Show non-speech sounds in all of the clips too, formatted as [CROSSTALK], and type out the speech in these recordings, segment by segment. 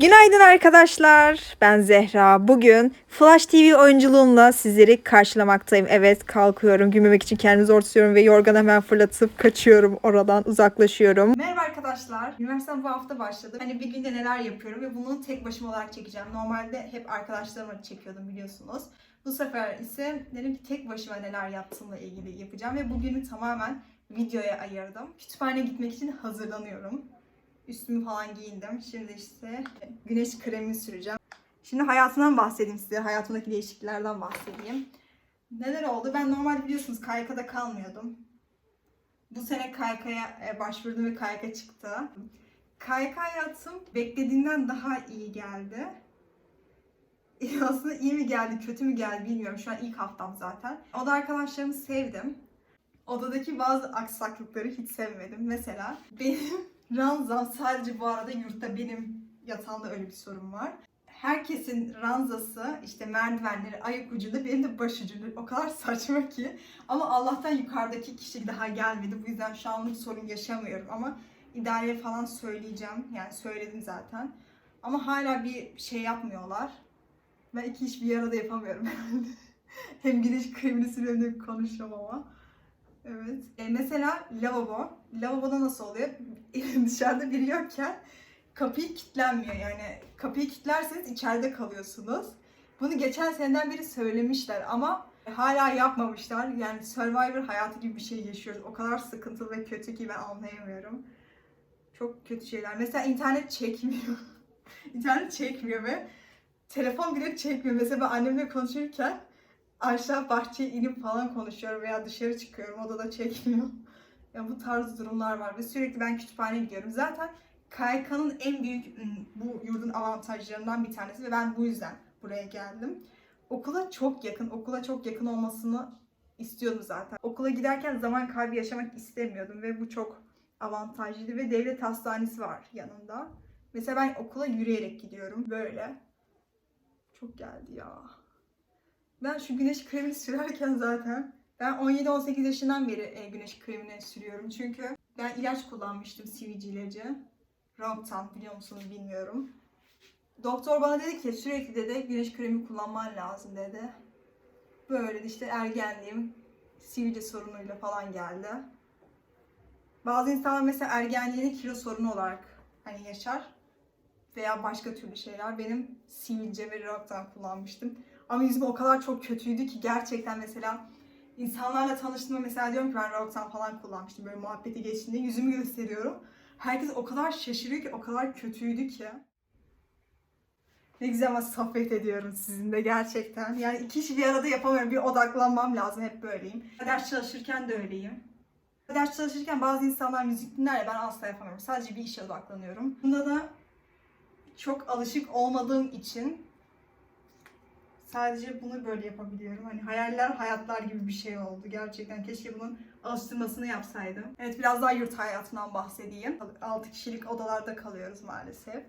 Günaydın arkadaşlar. Ben Zehra. Bugün Flash TV oyunculuğumla sizleri karşılamaktayım. Evet kalkıyorum. Gülmemek için kendimi zor tutuyorum ve yorgan hemen fırlatıp kaçıyorum. Oradan uzaklaşıyorum. Merhaba arkadaşlar. Üniversitem bu hafta başladı. Hani bir günde neler yapıyorum ve bunu tek başıma olarak çekeceğim. Normalde hep arkadaşlarımla çekiyordum biliyorsunuz. Bu sefer ise dedim ki tek başıma neler yaptığımla ilgili yapacağım ve bugünü tamamen videoya ayırdım. Kütüphaneye gitmek için hazırlanıyorum. Üstümü falan giyindim. Şimdi işte güneş kremini süreceğim. Şimdi hayatımdan bahsedeyim size. Hayatımdaki değişikliklerden bahsedeyim. Neler oldu? Ben normalde biliyorsunuz KYK'da kalmıyordum. Bu sene KYK'ya e, başvurdum ve KYK çıktı. KYK hayatım beklediğimden daha iyi geldi. [LAUGHS] Aslında iyi mi geldi, kötü mü geldi bilmiyorum. Şu an ilk haftam zaten. Oda arkadaşlarımı sevdim. Odadaki bazı aksaklıkları hiç sevmedim. Mesela benim ranzam sadece bu arada yurtta benim yatağımda öyle bir sorun var. Herkesin ranzası işte merdivenleri ayak ucunda benim de baş ucunda. O kadar saçma ki. Ama Allah'tan yukarıdaki kişi daha gelmedi. Bu yüzden şu anlık sorun yaşamıyorum ama idareye falan söyleyeceğim. Yani söyledim zaten. Ama hala bir şey yapmıyorlar. Ben iki iş bir arada yapamıyorum herhalde. [LAUGHS] hem güneş kremini sürüyorum hem konuşuyorum ama. Evet. E, mesela lavabo. Lavaboda nasıl oluyor? [LAUGHS] Dışarıda biri yokken kapıyı kilitlenmiyor. Yani kapıyı kilitlerseniz içeride kalıyorsunuz. Bunu geçen seneden beri söylemişler ama hala yapmamışlar. Yani Survivor hayatı gibi bir şey yaşıyoruz. O kadar sıkıntılı ve kötü ki ben anlayamıyorum. Çok kötü şeyler. Mesela internet çekmiyor. [LAUGHS] internet çekmiyor ve telefon bile çekmiyor. Mesela ben annemle konuşurken aşağı bahçeye inip falan konuşuyorum veya dışarı çıkıyorum odada çekmiyor. [LAUGHS] Ya bu tarz durumlar var ve sürekli ben kütüphaneye gidiyorum. Zaten KYK'nın en büyük bu yurdun avantajlarından bir tanesi ve ben bu yüzden buraya geldim. Okula çok yakın, okula çok yakın olmasını istiyordum zaten. Okula giderken zaman kaybı yaşamak istemiyordum ve bu çok avantajlıydı ve devlet hastanesi var yanında. Mesela ben okula yürüyerek gidiyorum böyle. Çok geldi ya. Ben şu güneş kremini sürerken zaten ben 17-18 yaşından beri e, güneş kremini sürüyorum. Çünkü ben ilaç kullanmıştım sivilce ilacı. Ronttan biliyor musunuz bilmiyorum. Doktor bana dedi ki sürekli dedi güneş kremi kullanman lazım dedi. Böyle işte ergenliğim sivilce sorunuyla falan geldi. Bazı insanlar mesela ergenliğini kilo sorunu olarak hani yaşar veya başka türlü şeyler. Benim sivilce ve ronttan kullanmıştım. Ama yüzüm o kadar çok kötüydü ki gerçekten mesela insanlarla tanıştığımda mesela diyorum ki ben Roxanne falan kullanmıştım böyle muhabbeti geçtiğinde yüzümü gösteriyorum. Herkes o kadar şaşırıyor ki o kadar kötüydü ki. Ne güzel ama sohbet ediyorum sizinle gerçekten. Yani iki işi bir arada yapamıyorum. Bir odaklanmam lazım. Hep böyleyim. Ders çalışırken de öyleyim. Ders çalışırken bazı insanlar müzik dinler ya ben asla yapamıyorum. Sadece bir işe odaklanıyorum. Bunda da çok alışık olmadığım için sadece bunu böyle yapabiliyorum. Hani hayaller hayatlar gibi bir şey oldu. Gerçekten keşke bunun alıştırmasını yapsaydım. Evet biraz daha yurt hayatından bahsedeyim. 6 kişilik odalarda kalıyoruz maalesef.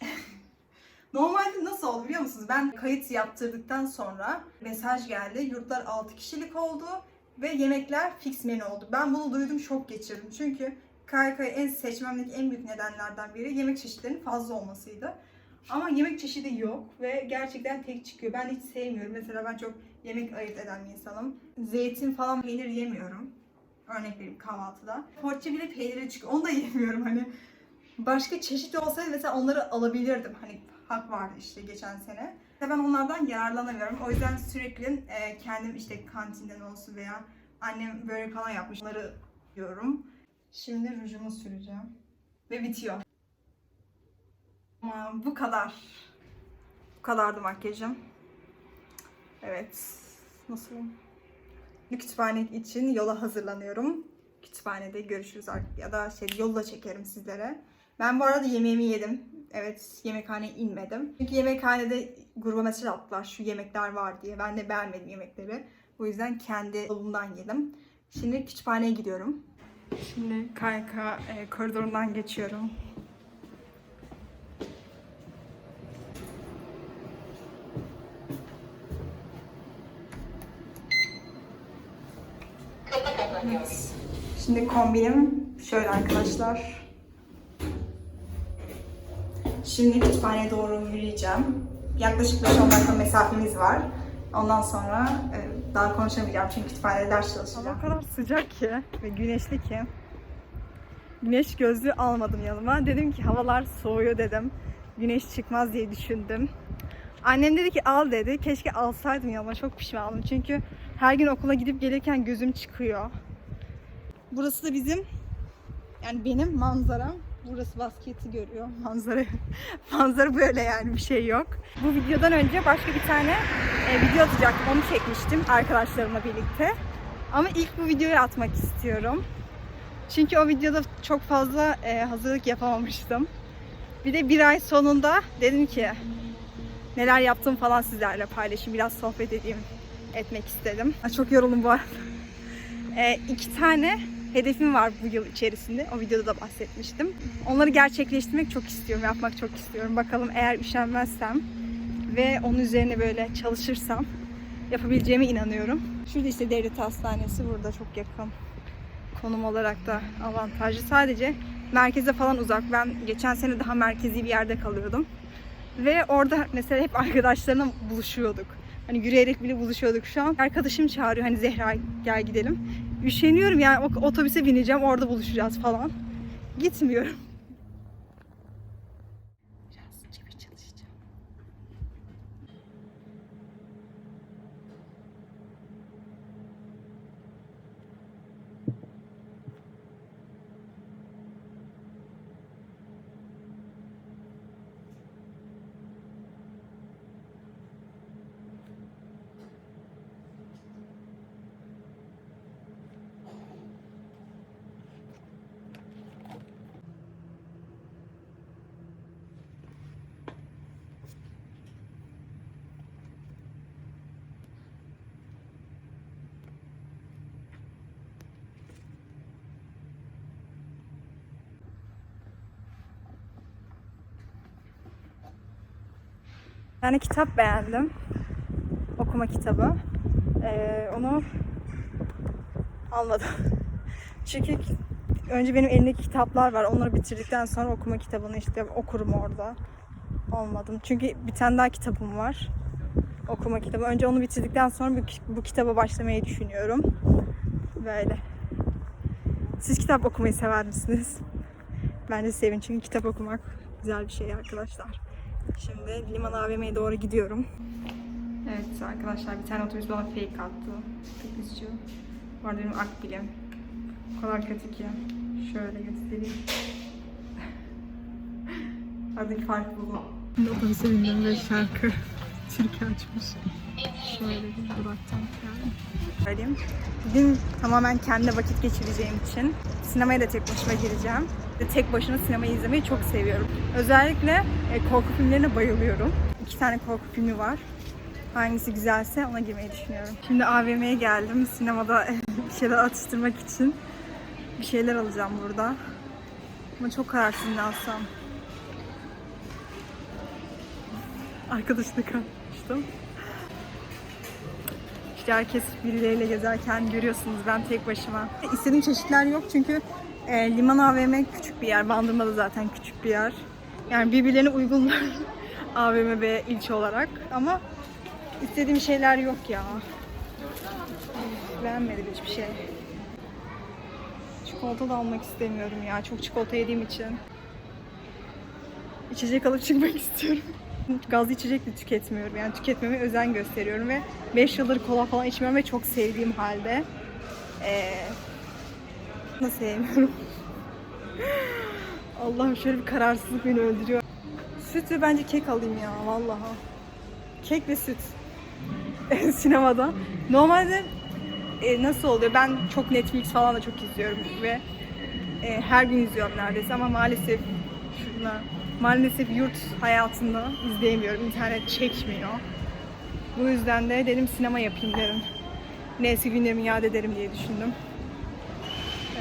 [LAUGHS] Normalde nasıl oldu biliyor musunuz? Ben kayıt yaptırdıktan sonra mesaj geldi. Yurtlar 6 kişilik oldu ve yemekler fix menü oldu. Ben bunu duydum şok geçirdim. Çünkü KYK'yı en seçmemdeki en büyük nedenlerden biri yemek çeşitlerinin fazla olmasıydı. Ama yemek çeşidi yok ve gerçekten tek çıkıyor. Ben hiç sevmiyorum. Mesela ben çok yemek ayırt eden bir insanım. Zeytin falan peynir yemiyorum. Örnek vereyim kahvaltıda. Poğaça bile peyniri çıkıyor. Onu da [LAUGHS] yemiyorum hani. Başka çeşit olsaydı mesela onları alabilirdim. Hani hak vardı işte geçen sene. Ve ben onlardan yararlanamıyorum. O yüzden sürekli e, kendim işte kantinden olsun veya annem böyle falan yapmış. Onları yiyorum. Şimdi rujumu süreceğim. Ve bitiyor. Bu kadar. Bu kadardı makyajım. Evet. Nasıl? Kütüphane için yola hazırlanıyorum. Kütüphanede görüşürüz artık ya da şey yolla çekerim sizlere. Ben bu arada yemeğimi yedim. Evet yemekhaneye inmedim. Çünkü yemekhanede gruba mesaj attılar şu yemekler var diye. Ben de beğenmedim yemekleri. Bu yüzden kendi yolumdan yedim. Şimdi kütüphaneye gidiyorum. Şimdi KYK e, koridorundan geçiyorum. Evet. Şimdi kombinim şöyle arkadaşlar. Şimdi kütüphaneye doğru yürüyeceğim. Yaklaşık 5-10 dakika mesafemiz var. Ondan sonra e, daha konuşamayacağım çünkü kütüphanede ders çalışacağım. O kadar sıcak ki ve güneşli ki. Güneş gözlüğü almadım yanıma. Dedim ki havalar soğuyor dedim. Güneş çıkmaz diye düşündüm. Annem dedi ki al dedi. Keşke alsaydım yanıma. Çok pişmanım. Çünkü her gün okula gidip gelirken gözüm çıkıyor. Burası da bizim yani benim manzaram. Burası basketi görüyor. [LAUGHS] Manzara manzara böyle yani bir şey yok. Bu videodan önce başka bir tane e, video atacaktım. Onu çekmiştim arkadaşlarımla birlikte. Ama ilk bu videoyu atmak istiyorum. Çünkü o videoda çok fazla e, hazırlık yapamamıştım. Bir de bir ay sonunda dedim ki neler yaptım falan sizlerle paylaşayım. Biraz sohbet edeyim, etmek istedim. Çok yoruldum bu arada. [LAUGHS] E, iki tane hedefim var bu yıl içerisinde. O videoda da bahsetmiştim. Onları gerçekleştirmek çok istiyorum, yapmak çok istiyorum. Bakalım eğer üşenmezsem ve onun üzerine böyle çalışırsam yapabileceğime inanıyorum. Şurada işte devlet hastanesi burada çok yakın. Konum olarak da avantajlı. Sadece merkeze falan uzak. Ben geçen sene daha merkezi bir yerde kalıyordum. Ve orada mesela hep arkadaşlarımla buluşuyorduk. Hani yürüyerek bile buluşuyorduk şu an. Arkadaşım çağırıyor hani Zehra gel gidelim. Üşeniyorum yani otobüse bineceğim orada buluşacağız falan. Gitmiyorum. Biraz çevir çalışacağım. Bir tane kitap beğendim. Okuma kitabı. Ee, onu almadım. [LAUGHS] Çünkü önce benim elimdeki kitaplar var. Onları bitirdikten sonra okuma kitabını işte okurum orada. Olmadım. Çünkü bir tane daha kitabım var. Okuma kitabı. Önce onu bitirdikten sonra bu, bu kitaba başlamayı düşünüyorum. Böyle. Siz kitap okumayı sever misiniz? [LAUGHS] Bence sevin çünkü kitap okumak güzel bir şey arkadaşlar. Şimdi Liman AVM'ye doğru gidiyorum. Evet arkadaşlar bir tane otobüs bana fake attı. Çok üzücü. Bu arada benim akbilim. O kadar kötü ki. Şöyle göstereyim. [LAUGHS] Aradaki fark bu. Otobüse bindim ve şarkı Türkiye açmış. Şöyle bir duraktan yani. Söyleyeyim. Bugün tamamen kendi vakit geçireceğim için sinemaya da tek başıma gireceğim. Ve tek başına sinemayı izlemeyi çok seviyorum. Özellikle e, korku filmlerine bayılıyorum. İki tane korku filmi var. Hangisi güzelse ona girmeyi düşünüyorum. Şimdi AVM'ye geldim. Sinemada [LAUGHS] bir şeyler atıştırmak için bir şeyler alacağım burada. Ama çok kararsız ne alsam. Arkadaşla kalmıştım. İşte herkes birileriyle gezerken görüyorsunuz ben tek başıma. İstediğim çeşitler yok çünkü e, Liman AVM küçük bir yer. Bandırma da zaten küçük bir yer. Yani birbirlerine uygunlar [LAUGHS] AVM ve ilçe olarak ama istediğim şeyler yok ya. Beğenmedim hiçbir şey. Çikolata da almak istemiyorum ya. Çok çikolata yediğim için. İçecek alıp çıkmak [LAUGHS] istiyorum. Gazlı içecek de tüketmiyorum. Yani tüketmeme özen gösteriyorum ve 5 yıldır kola falan içmiyorum ve çok sevdiğim halde. Ee, da sevmiyorum. [LAUGHS] Allah'ım şöyle bir kararsızlık beni öldürüyor. Süt ve bence kek alayım ya vallahi. Kek ve süt. [LAUGHS] Sinemada. Normalde e, nasıl oluyor? Ben çok Netflix falan da çok izliyorum ve e, her gün izliyorum neredeyse ama maalesef şuna maalesef yurt hayatında izleyemiyorum. İnternet çekmiyor. Bu yüzden de dedim sinema yapayım dedim. Neyse günlerimi yad ederim diye düşündüm.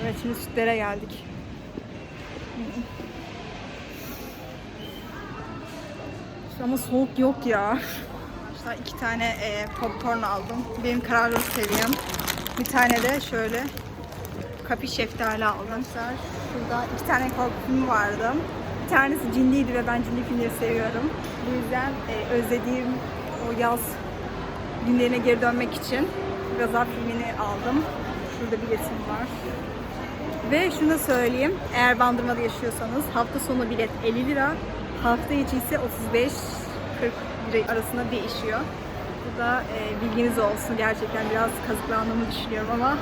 Evet şimdi sütlere geldik. Ama soğuk yok ya. İşte iki tane e, popcorn aldım. Benim kararlı seviyem. Bir tane de şöyle kapi şeftali aldım. Şurada iki tane korku filmi vardı. Tanesi cinliydi ve ben cinli filmleri seviyorum. Bu yüzden e, özlediğim o yaz günlerine geri dönmek için Gaza filmini aldım. Şurada biletim var. Ve şunu söyleyeyim, eğer Bandırma'da yaşıyorsanız hafta sonu bilet 50 lira, hafta içi ise 35-40 lira arasında değişiyor. Bu da e, bilginiz olsun. Gerçekten biraz kazıklandığımı düşünüyorum ama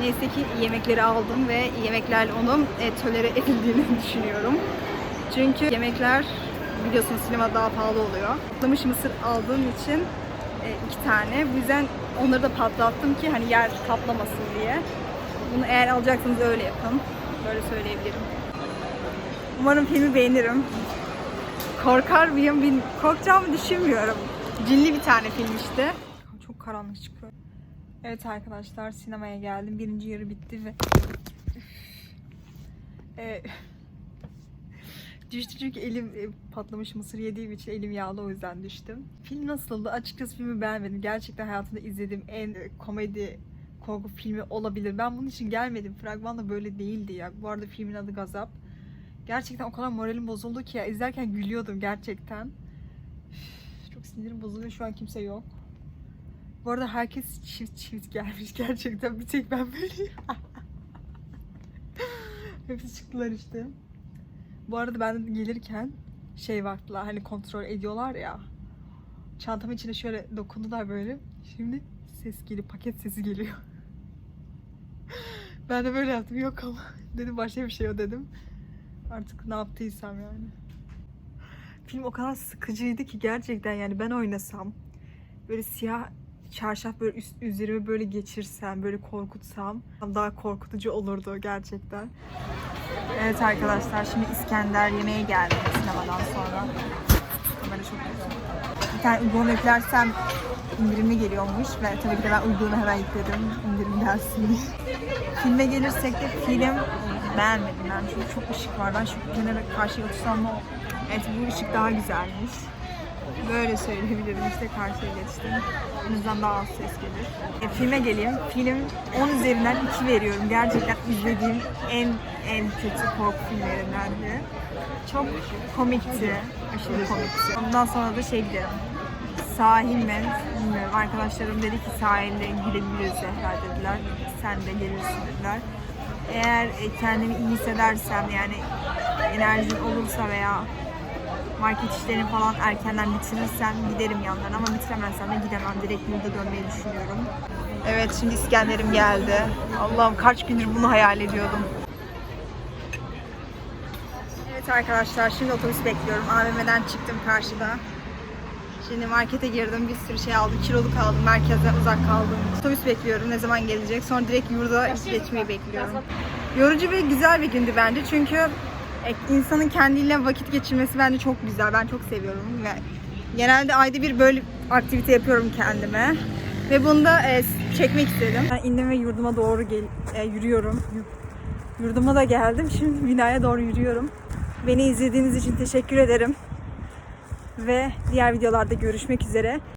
neyse ki yemekleri aldım ve yemeklerle onun e, tolere [LAUGHS] edildiğini düşünüyorum. Çünkü yemekler biliyorsunuz sinema daha pahalı oluyor. Patlamış mısır aldığım için e, iki tane. Bu yüzden onları da patlattım ki hani yer kaplamasın diye. Bunu eğer alacaksanız öyle yapın. Böyle söyleyebilirim. Umarım filmi beğenirim. Korkar mıyım? Bil- Korkacağımı düşünmüyorum. Cinli bir tane film işte. Çok karanlık çıkıyor. Evet arkadaşlar sinemaya geldim. Birinci yarı bitti ve... Ee, düştü çünkü elim e, patlamış mısır yediğim için elim yağlı o yüzden düştüm. Film nasıldı? Açıkçası filmi beğenmedim. Gerçekten hayatımda izlediğim en e, komedi korku filmi olabilir. Ben bunun için gelmedim. Fragman da böyle değildi ya. Bu arada filmin adı Gazap. Gerçekten o kadar moralim bozuldu ki ya. izlerken gülüyordum gerçekten. Üf, Çok sinirim bozuluyor. Şu an kimse yok. Bu arada herkes çift çift gelmiş [LAUGHS] gerçekten. Bir tek ben böyleyim. [LAUGHS] Hepsi çıktılar işte. Bu arada ben gelirken şey baktılar hani kontrol ediyorlar ya. Çantamın içine şöyle dokundular böyle. Şimdi ses geliyor, paket sesi geliyor. [LAUGHS] ben de böyle yaptım. Yok ama [LAUGHS] dedim başka bir şey o dedim. Artık ne yaptıysam yani. Film o kadar sıkıcıydı ki gerçekten yani ben oynasam böyle siyah çarşaf böyle üst, üzerime böyle geçirsem, böyle korkutsam daha korkutucu olurdu gerçekten. Evet arkadaşlar şimdi İskender yemeğe geldim sinemadan sonra. Kamera çok güzel. Bir tane uygulama yüklersem indirimli geliyormuş ve tabii ki ben uygulamayı hemen yükledim indirim gelsin diye. [LAUGHS] Filme gelirsek de film beğenmedim ben çünkü çok ışık var. Ben şu kenara karşıya otursam mı? Evet bu ışık daha güzelmiş. Böyle söyleyebilirim işte karşıya geçtim. En azından daha az ses gelir. E, filme geleyim. Film 10 üzerinden 2 veriyorum. Gerçekten izlediğim en en kötü korku filmlerindendi. Çok komikti. Aşırı komikti. Ondan sonra da şey giderim. Sahil mi? Bilmiyorum. Arkadaşlarım dedi ki sahilde gidebiliriz Zehra dediler. Sen de gelirsin dediler. Eğer kendimi iyi hissedersem yani enerjim olursa veya market işlerini falan erkenden bitirirsem giderim yanlarına ama bitiremezsem de gidemem. Direkt yurda dönmeyi düşünüyorum. Evet şimdi İskender'im geldi. Allah'ım kaç gündür bunu hayal ediyordum. Evet arkadaşlar şimdi otobüs bekliyorum. AVM'den çıktım karşıda. Şimdi markete girdim. Bir sürü şey aldım. Kiloluk aldım. Merkezden uzak kaldım. Otobüs bekliyorum. Ne zaman gelecek? Sonra direkt yurda geçmeyi bekliyorum. Yorucu ve güzel bir gündü bence. Çünkü insanın kendiyle vakit geçirmesi bence çok güzel. Ben çok seviyorum ve genelde ayda bir böyle aktivite yapıyorum kendime. Ve bunu da e, çekmek istedim. Ben indim ve yurduma doğru gel e, yürüyorum. Yu- Yurduma da geldim. Şimdi binaya doğru yürüyorum. Beni izlediğiniz için teşekkür ederim. Ve diğer videolarda görüşmek üzere.